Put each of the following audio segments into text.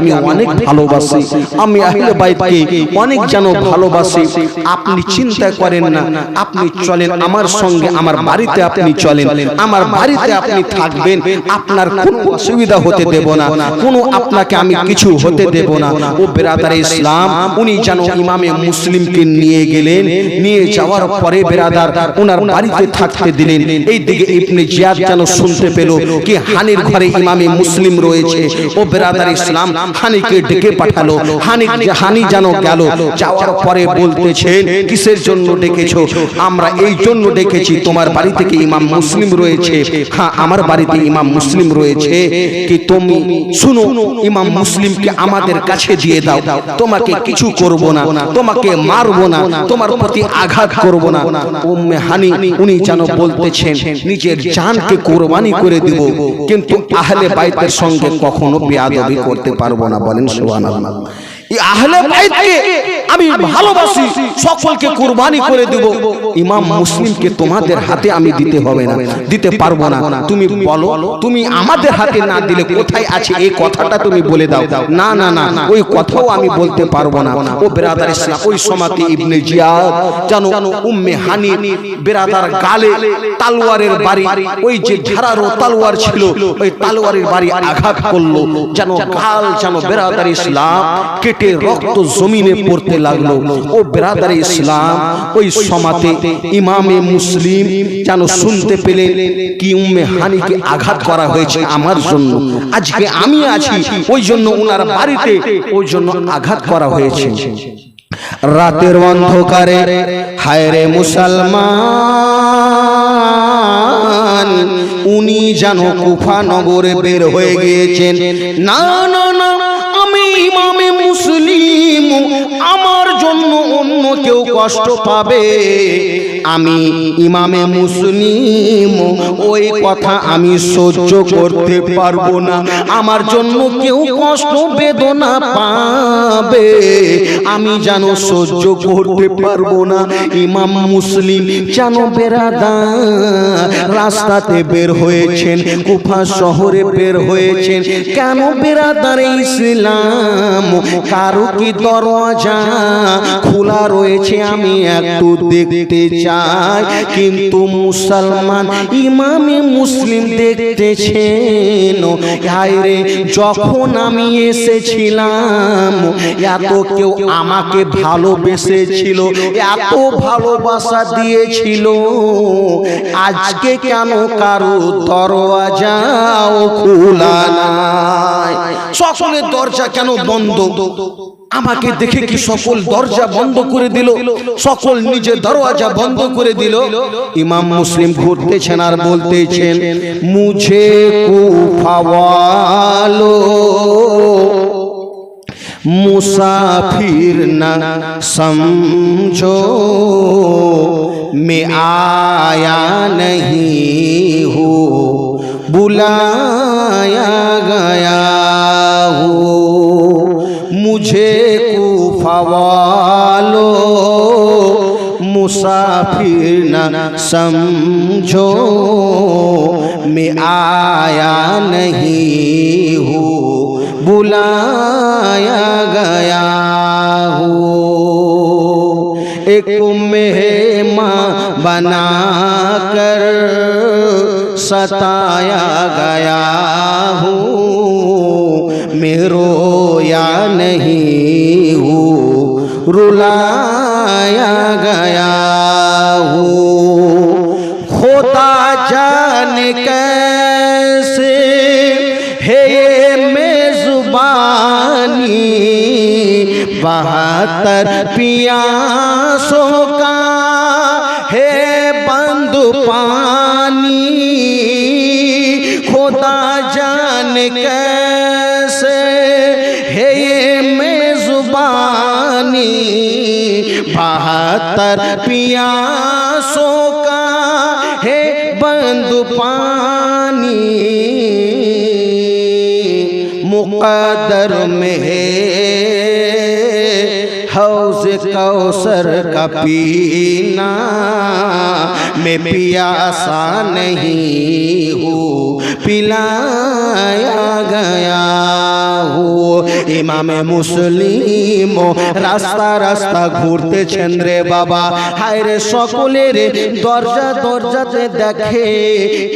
আমি অনেক ভালোবাসি। আমি আহলে বাইতকে অনেক যেন ভালোবাসি। আপনি চিন্তা করেন না, আপনি চলেন। আমার সঙ্গে আমার বাড়িতে আপনি চলেন। আমার বাড়িতে আপনি থাকবেন। আপনার অসুবিধা হতে দেব না। কোনো আপনাকে আমি কিছু হতে দেব না। ও বেরাদার ইসলাম, উনি যেন ইমামে মুসলিমকে নিয়ে গেলেন। নিয়ে যাওয়ার পরে বেরাদার ওনার বাড়িতে থাকতে দিলেন। এই দিকে ইবনে জিয়াদ যেন শুনতে পেল, কি হানির ঘরে ইমামে মুসলিম রয়েছে। ও বেরাদার ইসলাম হানিকে ডেকে পাঠালো হানি হানি যেন গেল যাওয়ার পরে বলতেছেন কিসের জন্য ডেকেছো? আমরা এই জন্য ডেকেছি তোমার বাড়ি থেকে ইমাম মুসলিম রয়েছে। হ্যাঁ আমার বাড়িতে ইমাম মুসলিম রয়েছে কি তুমি শুনো ইমাম মুসলিমকে আমাদের কাছে দিয়ে দাও। তোমাকে কিছু করব না তোমাকে মারবো না তোমার প্রতি আঘাত করব না। উম্মে হানি উনি যেন বলতেছেন নিজের জানকে কোরবানি করে দিব। কিন্তু আহলে বাইতের সঙ্গে কখনো বেয়াদবি করতে পারব না বলেন সুবহানাল্লাহ এই আহলে বাইতকে আমি ভালোবাসি। সকলকে কুরবানি করে দেব। ইমাম মুসলিমকে তোমাদের হাতে আমি দিতে হবে না। দিতে পারব না। তুমি বলো তুমি আমাদের হাতে না দিলে কোথায় আছে? এই কথাটা তুমি বলে দাও। না না না ওই কথাও আমি বলতে পারব না। ও বেরাদার ইসলাম ওই সমাতি ইবনে জিয়াদ জানো উম্মে হানি বেরাদার গালে তালওয়ারের বাড়ি ওই যে তালওয়ার ছিল ওই তালওয়ারের বাড়ি আঘাত করল যেন গাল যেন বেরাদার ইসলাম কেটে রক্ত জমিনে পড়তে লাগল। ও বেরাদার ইসলাম ওই সমাতে ইমামে মুসলিম যেন শুনতে পেলেন কি উম্মে হানিকে আঘাত করা হয়েছে আমার জন্য। আজকে আমি আছি ওই জন্য ওনার বাড়িতে ওই জন্য আঘাত করা হয়েছে। রাতের অন্ধকারে হায়রে মুসলমান উনি যেন কুফা নগরে বের হয়ে গিয়েছেন। না না না আমি ইমামে আমার জন্য অন্য কেউ কষ্ট পাবে। আমি ইমামে মুসলিম, ওই কথা আমি সহ্য করতে পারব না। আমার জন্য কেউ কষ্ট, বেদনা পাবে। আমি যেন সহ্য করতে পারব না। ইমাম মুসলিম যেন বেরাদা, রাস্তাতে বের হয়েছেন, কুফা শহরে বের হয়েছেন। কেন বেরাদার ইসলাম? কারও কি দরজা খোলা রয়েছে? আমি একটু দেখতে চাই। কিন্তু মুসলমান ইমামে মুসলিম দেখতেছেন। হায়রে যখন আমি এসেছিলাম, এত কেউ আমাকে ভালোবেসেছিল, এত ভালোবাসা দিয়েছিল। আজকে কেন কারও দরওয়াজাও খোলা নাই? সকলের দরজা কেন বন্ধ? আমাকে দেখে কি সকল দরজা বন্ধ করে দিল? সকল নিজে দরওয়াজা বন্ধ করে দিল? ইমাম মুসলিম ঘুরতেছেন আর বলতেছেন মুছে কুফাওয়ালো মুসাফির না সমঝো মে আয়া নহি হো বুলায়া গয়া مجھے کوفہ والو، مسافر نہ سمجھو، میں آیا نہیں ہوں، بلایا گیا ہوں۔ ایک مہماں بنا کر ستایا گیا ہوں۔ میرو رلایا گیا ہو خوتا جان کیسے ہے میں زبانی بہتر پیاسوں کا ہے بند پانی پانی بہتر پیاسوں کا ہے بند پانی۔ مقدر میں ہے حوز کوسر کا پینا۔ میں پیاسا نہیں ہوں، پلایا گیا۔ ইমামে মুসলিম রাস্তা রাস্তা ঘুরতেছেন রে বাবা। হায় রে সকলের দরজা দরজাতে দেখে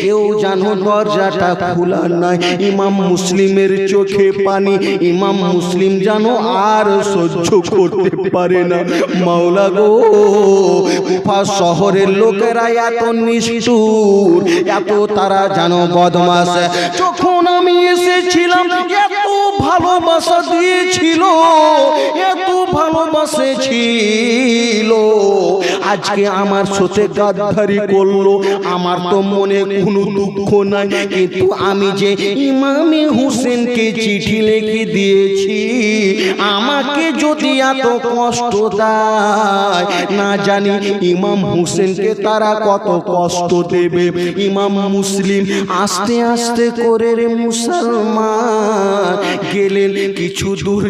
কেউ জানো দরজাটা খোলা নাই। ইমাম মুসলিমের চোখে পানি, ইমাম মুসলিম জানো আর সহ্য করতে পারে না। মাওলা গো, কুফা শহরের লোকেরা এত নিষ্ঠুর, এত তারা জানো বদমাস যখন আমি এসেছিলাম ভালোবাসা দিয়েছিল, এত ভালোবাসে ছিল। আজকে আমার সাথে গাদ্দারি করল, আমার তো মনে কোনো দুঃখ নাই, কিন্তু আমি যে ইমামে হোসেনকে চিঠি লিখে দিয়েছি, আমাকে যদি এত কষ্ট দেয়। না জানি ইমাম হোসেনকে তারা কত কষ্ট দেবে। ইমাম মুসলিম আস্তে আস্তে করে রে মুসলমান গেলেন কিছু দূর